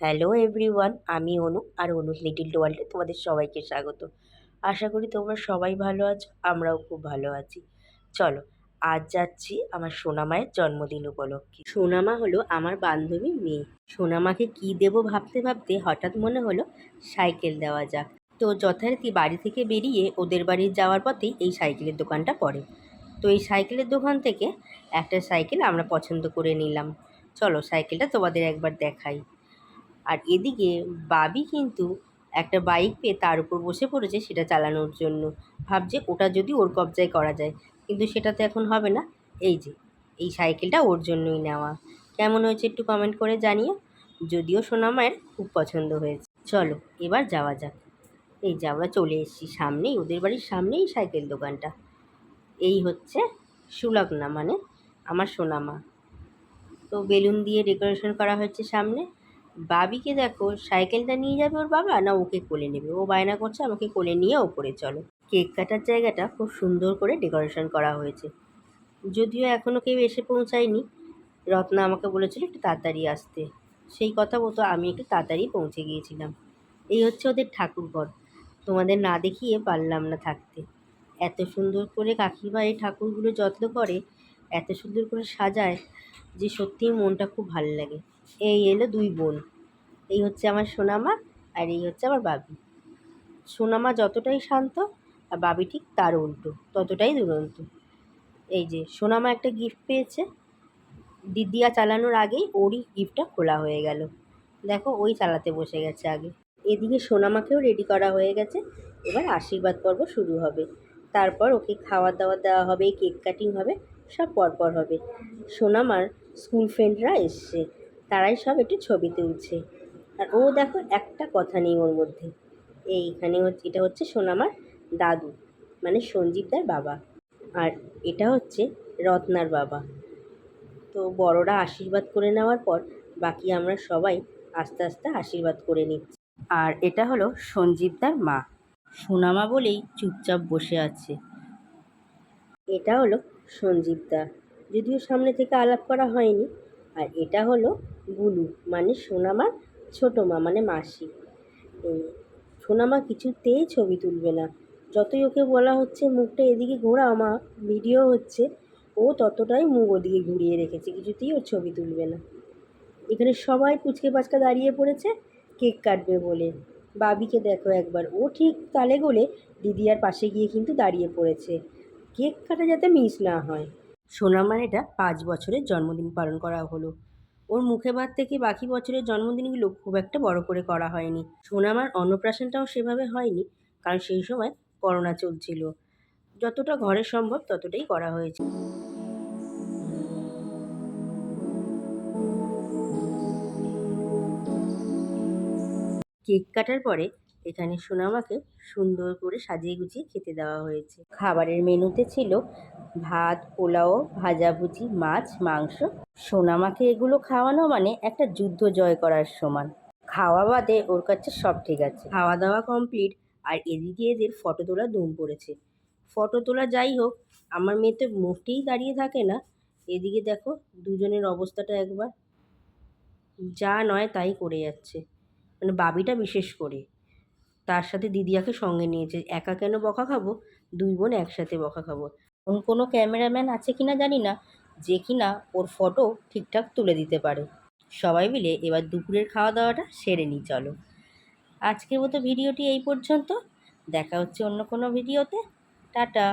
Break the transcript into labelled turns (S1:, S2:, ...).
S1: Hello everyone আমি অনু আর অনু little ওয়ার্ল্ডে তোমাদের সবাইকে স্বাগত। আশা করি তোমরা সবাই ভালো আছো, আমরাও খুব ভালো আছি। চলো, আজ যাচ্ছি আমার সোনামায়ের জন্মদিন উপলক্ষে। সোনামা হলো আমার বান্ধবীর মেয়ে। সোনামাকে কি দেব ভাবতে ভাবতে হঠাৎ মনে হলো সাইকেল দেওয়া যাক। তো যথারীতি বাড়ি থেকে বেরিয়ে ওদের বাড়ি যাওয়ার পথেই এই সাইকেলের দোকানটা পড়ে। তো এই সাইকেলের দোকান থেকে একটা সাইকেল আমরা পছন্দ করে নিলাম। চলো সাইকেলটা তোমাদের একবার দেখাই। আর এদিকে বাবি কিন্তু একটা বাইক পেয়ে তার উপর বসে পড়েছে সেটা চালানোর জন্য। ভাবছে ওটা যদি ওর কবজায় করা যায়। কিন্তু সেটা তো এখন হবে না। এই যে, এই সাইকেলটা ওর জন্যই নেওয়া। কেমন হয়েছে একটু কমেন্ট করে জানিও। যদিও সোনামায়ের খুব পছন্দ হয়েছে। চলো, এবার যাওয়া যাক। এই যে আমরা চলে এসেছি সামনেই, ওদের বাড়ির সামনেই সাইকেল দোকানটা। এই হচ্ছে সুলগ্না মানে আমার সোনামা তো বেলুন দিয়ে ডেকোরেশন করা হয়েছে সামনে। বাবিকে দেখো, সাইকেলটা নিয়ে যাবে ওর বাবা না ওকে কোলে নেবে? ও বায়না করছে, আমাকে কোলে নিয়ে ওপরে চলো। কেক কাটার জায়গাটা খুব সুন্দর করে ডেকোরেশন করা হয়েছে। যদিও এখনও কেউ এসে পৌঁছায়নি। রত্না আমাকে বলেছিল একটু তাড়াতাড়ি আসতে। সেই কথা মতো আমি একটু তাড়াতাড়ি পৌঁছে গিয়েছিলাম। এই হচ্ছে ওদের ঠাকুর ঘর। তোমাদের না দেখিয়ে পারলাম না থাকতে। এত সুন্দর করে কাকিমা এই ঠাকুরগুলো যত্ন করে, এত সুন্দর করে সাজায় যে সত্যিই মনটা খুব ভালো লাগে। এই এলো দুই বোন। এই হচ্ছে আমার সোনামা আর এই হচ্ছে আমার বাবি। সোনামা যতটাই শান্ত আর বাবি ঠিক তার উল্টো, ততটাই দুরন্ত। এই যে সোনামা একটা গিফট পেয়েছে। দিদিয়া চালানোর আগেই ওরই গিফটটা খোলা হয়ে গেল। দেখো ওই চালাতে বসে গেছে আগে। এদিকে সোনামাকেও রেডি করা হয়ে গেছে। এবার আশীর্বাদ পর্ব শুরু হবে। তারপর ওকে খাওয়া দাওয়া দেওয়া হবে কেক কাটিং হবে, সব পরপর হবে। সোনামার স্কুল ফ্রেন্ডরা এসছে। তারাই সব একটু ছবি তুলছে আর ও দেখো একটা কথা নেই ওর মধ্যে। এইখানে হচ্ছে এটা হচ্ছে সোনামার দাদু মানে সঞ্জীবদার বাবা। আর এটা হচ্ছে রত্নার বাবা। তো বড়রা আশীর্বাদ করে নেওয়ার পর বাকি আমরা সবাই আস্তে আস্তে আশীর্বাদ করে নিচ্ছি। আর এটা হলো সঞ্জীবদার মা। সোনামা বলেই চুপচাপ বসে আছে। এটা হলো সঞ্জীবদা। যদিও সামনে থেকে আলাপ করা হয়নি। আর এটা হলো গুলু মানে সোনামার ছোটো মা মানে মাসি। সোনামা কিছুতেই ছবি তুলবে না। যতই ওকে বলা হচ্ছে, মুখটা এদিকে ঘোরাও মা, ভিডিও হচ্ছে, ও ততটাই মুখ ওদিকে ঘুরিয়ে রেখেছে, কিছুতেই ওর ছবি তুলবে না। এখানে সবাই পুচকে পাচকা দাঁড়িয়ে পড়েছে, কেক কাটবে বলে। বাবিকে দেখো একবার, ও ঠিক তালে গোলে দিদিয়ার পাশে গিয়ে কিন্তু দাঁড়িয়ে পড়েছে। কেক কাটা যাতে মিস না হয়। সোনামার এটা পাঁচ বছরের জন্মদিন পালন করা হলো। ওর মুখে ভাত থেকে বাকি বছরের জন্মদিনগুলো খুব একটা বড় করে করা হয়নি? সোনামার অন্নপ্রাশনটাও সেভাবে হয়নি কারণ সেই সময় করোনা চলছিল। যতটা ঘরে সম্ভব ততটাই করা হয়েছে। কেক কাটার পরে এখানে সোনামাকে সুন্দর করে সাজিয়ে গুছিয়ে খেতে দেওয়া হয়েছে। খাবারের মেনুতে ছিল ভাত, পোলাও ভাজাভুজি মাছ, মাংস। সোনামাকে এগুলো খাওয়ানো মানে একটা যুদ্ধ জয় করার সমান। খাওয়া বাদে ওর কাছে সব ঠিক আছে। খাওয়া দাওয়া কমপ্লিট আর এদিকে এদের ফটো তোলা ধুম পড়েছে। ফটো তোলা যাই হোক, আমার মেয়ে তো মোটেই দাঁড়িয়ে থাকে না। এদিকে দেখো, দুজনের অবস্থাটা একবার। যা নয় তাই করে যাচ্ছে। মানে বাবিটা বিশেষ করে। তার সাথে দিদিয়াকে সঙ্গে নিয়েছে একা কেন বকা খাব? দুই বোন একসাথে বকা খাব। ওর কোনো ক্যামেরাম্যান আছে কিনা জানি না, যে কিনা ওর ফটো ঠিকঠাক তুলে দিতে পারে। সবাই মিলে এবার দুপুরের খাওয়া দাওয়াটা সেরে নিই, চলো। আজকের মতো ভিডিওটি এই পর্যন্ত। দেখা হচ্ছে অন্য কোনো ভিডিওতে। টাটা।